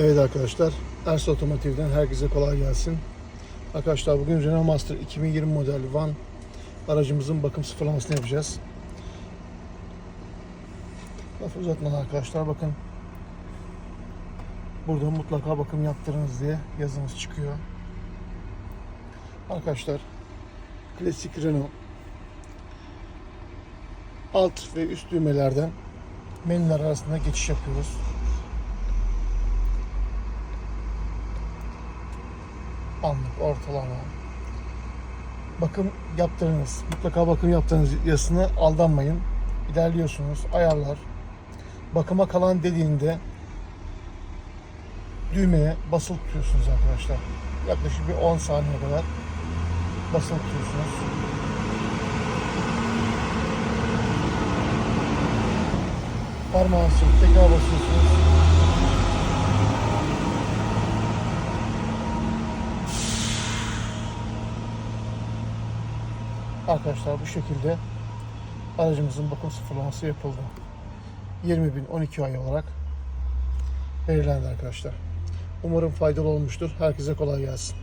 Evet arkadaşlar, Ers Otomotiv'den herkese kolay gelsin. Arkadaşlar bugün Renault Master 2020 model Van aracımızın bakım sıfırlamasını yapacağız. Lafı uzatmadan arkadaşlar bakın. Burada mutlaka bakım yaptırınız diye yazımız çıkıyor. Arkadaşlar klasik Renault alt ve üst düğmelerden menüler arasında geçiş yapıyoruz. Anlık ortalama. Bakım yaptırınız. Mutlaka bakım yaptığınız yasına aldanmayın. İlerliyorsunuz. Ayarlar. Bakıma kalan dediğinde düğmeye basılı tutuyorsunuz arkadaşlar. Yaklaşık bir 10 saniye kadar basılı tutuyorsunuz. Parmağınızı tekrar basıyorsunuz. Arkadaşlar bu şekilde aracımızın bakım sıfırlaması yapıldı. 20 bin 12 ay olarak belirlendi arkadaşlar. Umarım faydalı olmuştur. Herkese kolay gelsin.